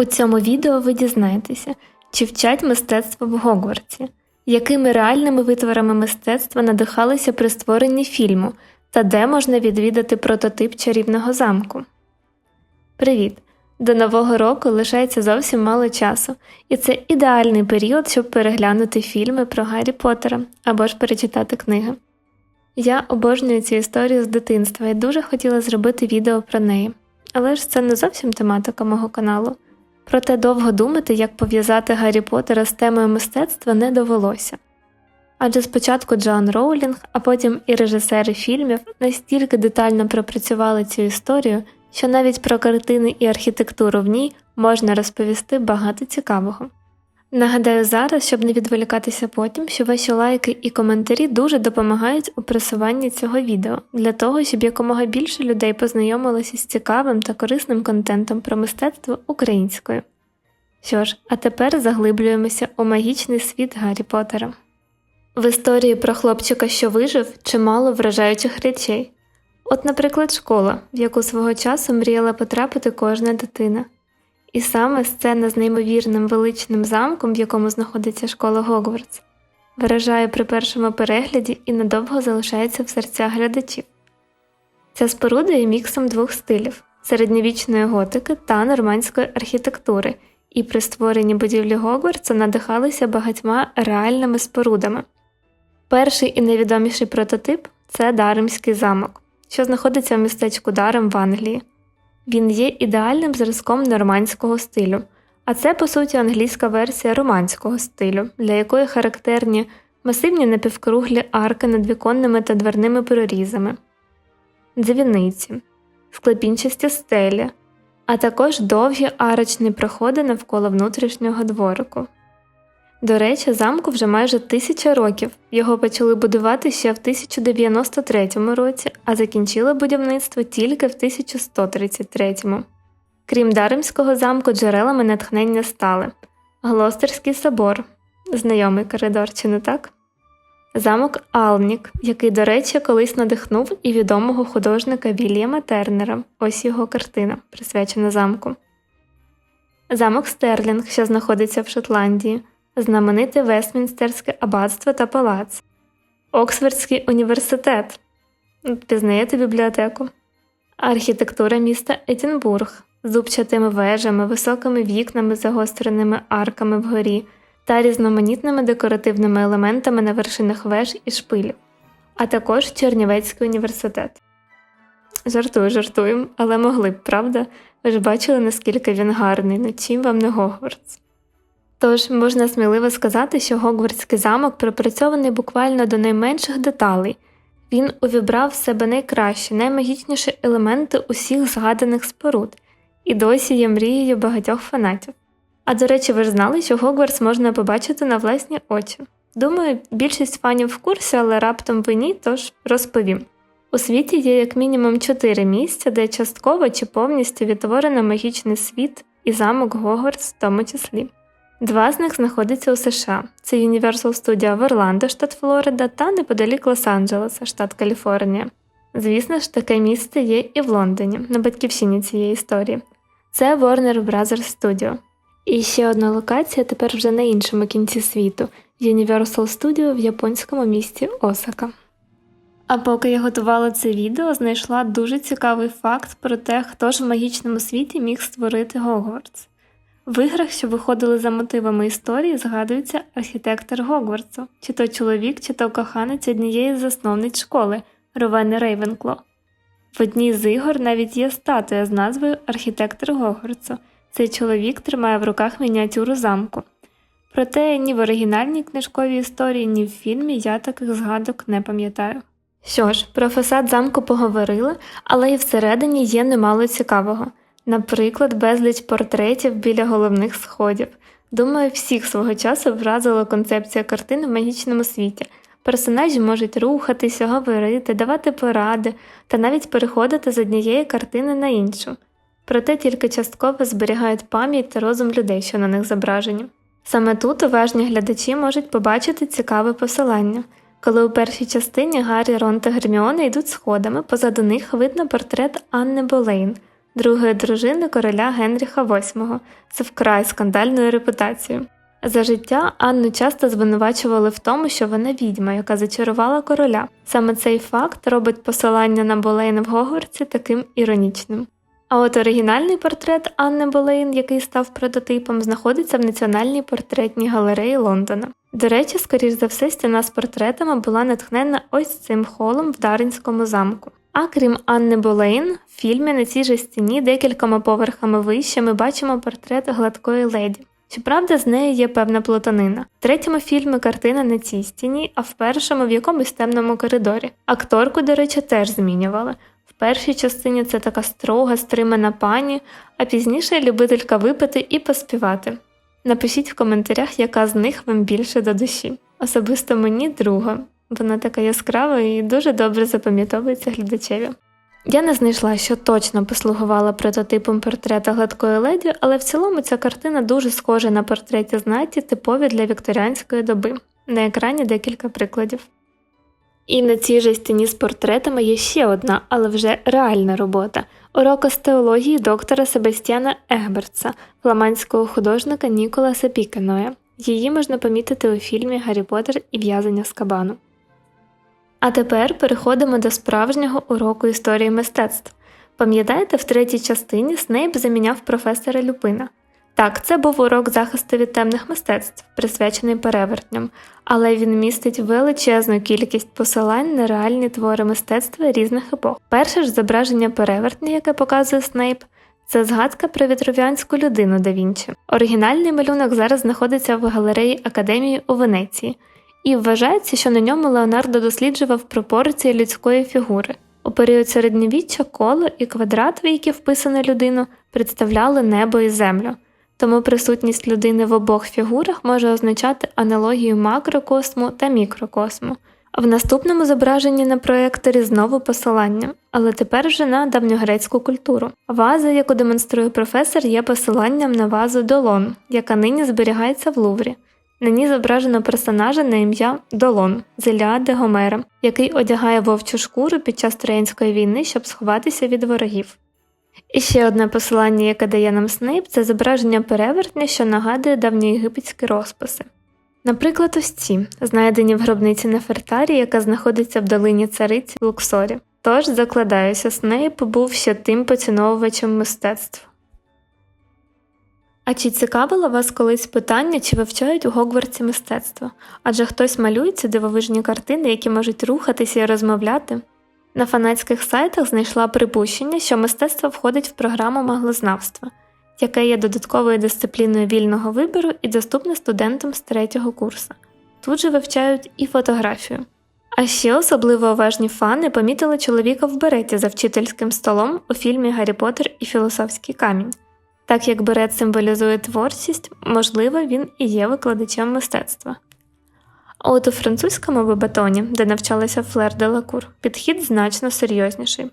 У цьому відео ви дізнаєтеся, чи вчать мистецтво в Гогвартсі, якими реальними витворами мистецтва надихалися при створенні фільму та де можна відвідати прототип чарівного замку. Привіт! До Нового року лишається зовсім мало часу, і це ідеальний період, щоб переглянути фільми про Гаррі Поттера або ж перечитати книги. Я обожнюю цю історію з дитинства і дуже хотіла зробити відео про неї, але ж це не зовсім тематика мого каналу. Проте довго думати, як пов'язати Гаррі Поттера з темою мистецтва не довелося. Адже спочатку Джоан Роулінг, а потім і режисери фільмів настільки детально пропрацювали цю історію, що навіть про картини і архітектуру в ній можна розповісти багато цікавого. Нагадаю зараз, щоб не відволікатися потім, що ваші лайки і коментарі дуже допомагають у просуванні цього відео для того, щоб якомога більше людей познайомилося з цікавим та корисним контентом про мистецтво українською. Що ж, а тепер заглиблюємося у магічний світ Гаррі Поттера. В історії про хлопчика, що вижив, чимало вражаючих речей. От, наприклад, школа, в яку свого часу мріяла потрапити кожна дитина. І саме сцена з неймовірним величним замком, в якому знаходиться школа Гогвартс, виражає при першому перегляді і надовго залишається в серцях глядачів. Ця споруда є міксом двох стилів середньовічної готики та нормандської архітектури, і при створенні будівлі Гогвартса надихалися багатьма реальними спорудами. Перший і найвідоміший прототип це Даремський замок, що знаходиться в містечку Дарем в Англії. Він є ідеальним зразком нормандського стилю, а це, по суті, англійська версія романського стилю, для якої характерні масивні напівкруглі арки над віконними та дверними прорізами, дзвіниці, склепінчасті стелі, а також довгі арочні проходи навколо внутрішнього дворику. До речі, замку вже майже тисяча років. Його почали будувати ще в 1093 році, а закінчили будівництво тільки в 1133. Крім Даремського замку, джерелами натхнення стали Глостерський собор, знайомий коридор, чи не так? Замок Алнік, який, до речі, колись надихнув і відомого художника Вільяма Тернера, ось його картина, присвячена замку. Замок Стерлінг, що знаходиться в Шотландії знамените Вестмінстерське аббатство та палац, Оксфордський університет. Пізнаєте бібліотеку, архітектура міста Едінбург з зубчатими вежами, високими вікнами, загостреними арками вгорі та різноманітними декоративними елементами на вершинах веж і шпилів, а також Чернівецький університет. Жартую, жартую, але могли б, правда? Ви ж бачили, наскільки він гарний, ну чим вам не Гогвартс. Тож можна сміливо сказати, що Гогвардський замок пропрацьований буквально до найменших деталей. Він увібрав в себе найкращі, наймагічніші елементи усіх згаданих споруд і досі є мрією багатьох фанатів. А до речі, ви ж знали, що Гогвартс можна побачити на власні очі. Думаю, більшість фанів в курсі, але раптом ви ні, тож розповім. У світі є як мінімум чотири місця, де частково чи повністю відтворено магічний світ і замок Гогвартс в тому числі. Два з них знаходяться у США: це Universal Studio в Орландо, штат Флорида, та неподалік Лос-Анджелеса, штат Каліфорнія. Звісно ж, таке місце є і в Лондоні, на батьківщині цієї історії. Це Warner Brothers Studio. І ще одна локація тепер вже на іншому кінці світу Universal Studio в японському місті Осака. А поки я готувала це відео, знайшла дуже цікавий факт про те, хто ж в магічному світі міг створити Гогвартс. В іграх, що виходили за мотивами історії, згадується архітектор Гогвартсу, чи то чоловік, чи то коханець однієї з засновниць школи Ровени Рейвенкло. В одній з ігор навіть є статуя з назвою Архітектор Гогвартсу. Цей чоловік тримає в руках мініатюру замку. Проте ні в оригінальній книжковій історії, ні в фільмі я таких згадок не пам'ятаю. Що ж, про фасад замку поговорили, але і всередині є немало цікавого. Наприклад, безліч портретів біля головних сходів. Думаю, всіх свого часу вразила концепція картини в магічному світі. Персонажі можуть рухатися, говорити, давати поради та навіть переходити з однієї картини на іншу, проте тільки частково зберігають пам'ять та розум людей, що на них зображені. Саме тут уважні глядачі можуть побачити цікаве посилання. Коли у першій частині Гаррі, Рон та Герміона йдуть сходами, позаду них видно портрет Анни Болейн – другої дружини короля Генріха VIII з вкрай скандальною репутацією. За життя Анну часто звинувачували в тому, що вона відьма, яка зачарувала короля. Саме цей факт робить посилання на Болейн в Гогвартсі таким іронічним. А от оригінальний портрет Анни Болейн, який став прототипом, знаходиться в Національній портретній галереї Лондона. До речі, скоріш за все, стіна з портретами була натхнена ось цим холом в Даринському замку. А крім Анни Болейн, в фільмі на цій же стіні декількома поверхами вище ми бачимо портрет гладкої леді. Щоправда, з нею є певна плутанина. В третьому фільмі картина на цій стіні, а в першому в якомусь темному коридорі. Акторку, до речі, теж змінювали. В першій частині це така строга, стримана пані, а пізніше любителька випити і поспівати. Напишіть в коментарях, яка з них вам більше до душі. Особисто мені друга. Вона така яскрава і дуже добре запам'ятовується глядачеві. Я не знайшла, що точно послугувала прототипом портрета гладкої леді, але в цілому ця картина дуже схожа на портреті знаті, типові для вікторіанської доби. На екрані декілька прикладів. І на цій же стіні з портретами є ще одна, але вже реальна робота урок з теології доктора Себастьяна Егбертса, фламандського художника Ніколаса Пікеноя. Її можна помітити у фільмі Гаррі Поттер і в'язання з кабану. А тепер переходимо до справжнього уроку історії мистецтв. Пам'ятаєте, в третій частині Снейп заміняв професора Люпина. Так, це був урок захисту від темних мистецтв, присвячений перевертням, але він містить величезну кількість посилань на реальні твори мистецтва різних епох. Перше ж зображення перевертня, яке показує Снейп, це згадка про вітрувіанську людину да Вінчі. Оригінальний малюнок зараз знаходиться в галереї Академії у Венеції, і вважається, що на ньому Леонардо досліджував пропорції людської фігури. У період середньовіччя коло і квадрат, в які вписано людину, представляли небо і землю тому присутність людини в обох фігурах може означати аналогію макрокосму та мікрокосму. В наступному зображенні на проекторі знову посилання, але тепер вже на давньогрецьку культуру. Ваза, яку демонструє професор, є посиланням на вазу Долон, яка нині зберігається в Луврі. На ній зображено персонажа на ім'я Долон з Іліади Гомера, який одягає вовчу шкуру під час Троянської війни, щоб сховатися від ворогів. І ще одне посилання, яке дає нам Снейп, це зображення перевертня, що нагадує давньоєгипетські розписи. Наприклад, ось ці, знайдені в гробниці Нефертарі, яка знаходиться в долині цариці Луксорі. Тож, закладаюся, Снейп був ще тим поціновувачем мистецтв. А чи цікавило вас колись питання, чи вивчають у Гогвартсі мистецтво? Адже хтось малює ці дивовижні картини, які можуть рухатися і розмовляти? На фанатських сайтах знайшла припущення, що мистецтво входить в програму маглознавства, яке є додатковою дисципліною вільного вибору і доступне студентам з третього курсу. Тут же вивчають і фотографію. А ще особливо уважні фани помітили чоловіка в береті за вчительським столом у фільмі Гаррі Поттер і Філософський камінь. Так як берет символізує творчість, можливо, він і є викладачем мистецтва. А от у французькому бабатоні, де навчалася Флер де Лакур, підхід значно серйозніший.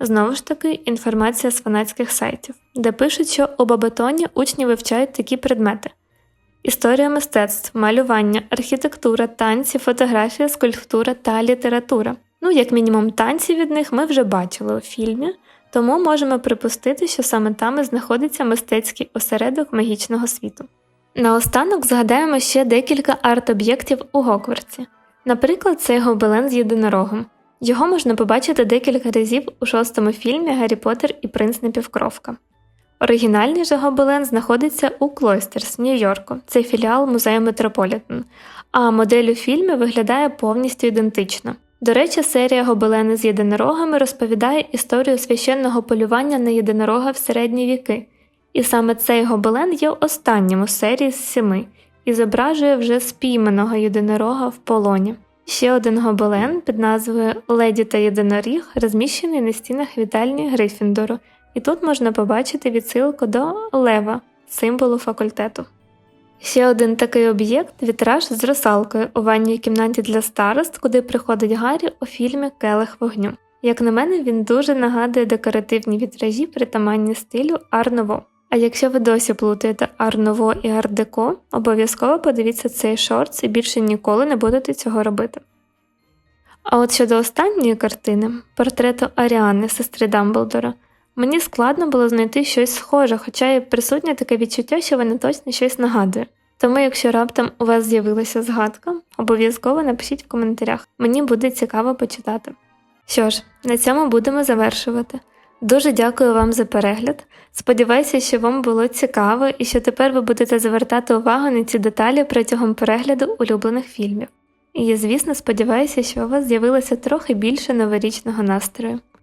Знову ж таки, інформація з фанатських сайтів, де пишуть, що у бабатоні учні вивчають такі предмети: історія мистецтв, малювання, архітектура, танці, фотографія, скульптура та література. Ну, як мінімум, танці від них ми вже бачили у фільмі, тому можемо припустити, що саме там і знаходиться мистецький осередок магічного світу. Наостанок згадаємо ще декілька арт-об'єктів у Гоквартсі. Наприклад, це гобелен з єдинорогом. Його можна побачити декілька разів у шостому фільмі Гаррі Поттер і Принц Непівкровка. Оригінальний же гобелен знаходиться у Клойстерс, Нью-Йорку, це філіал музею Метрополітен, а модель у фільмі виглядає повністю ідентично. До речі, серія гобелени з єдинорогами розповідає історію священного полювання на єдинорога в середні віки. І саме цей гобелен є останнім у серії з семи і зображує вже спійманого єдинорога в полоні. Ще один гобелен під назвою Леді та Єдиноріг розміщений на стінах вітальні Грифіндору, і тут можна побачити відсилку до Лева, символу факультету. Ще один такий об'єкт вітраж з русалкою у ванній кімнаті для старост, куди приходить Гаррі у фільмі Келих вогню. Як на мене, він дуже нагадує декоративні вітражі притаманні стилю Арново. А якщо ви досі плутаєте Арново і Ардеко, обов'язково подивіться цей шорт і більше ніколи не будете цього робити. А от щодо останньої картини, портрету Аріани, сестри Дамблдора, Мені складно було знайти щось схоже, хоча і присутнє таке відчуття, що вона точно щось нагадує. Тому, якщо раптом у вас з'явилася згадка, обов'язково напишіть в коментарях. Мені буде цікаво почитати. Що ж, на цьому будемо завершувати. Дуже дякую вам за перегляд. Сподіваюся, що вам було цікаво і що тепер ви будете звертати увагу на ці деталі протягом перегляду улюблених фільмів. І, звісно, сподіваюся, що у вас з'явилося трохи більше новорічного настрою.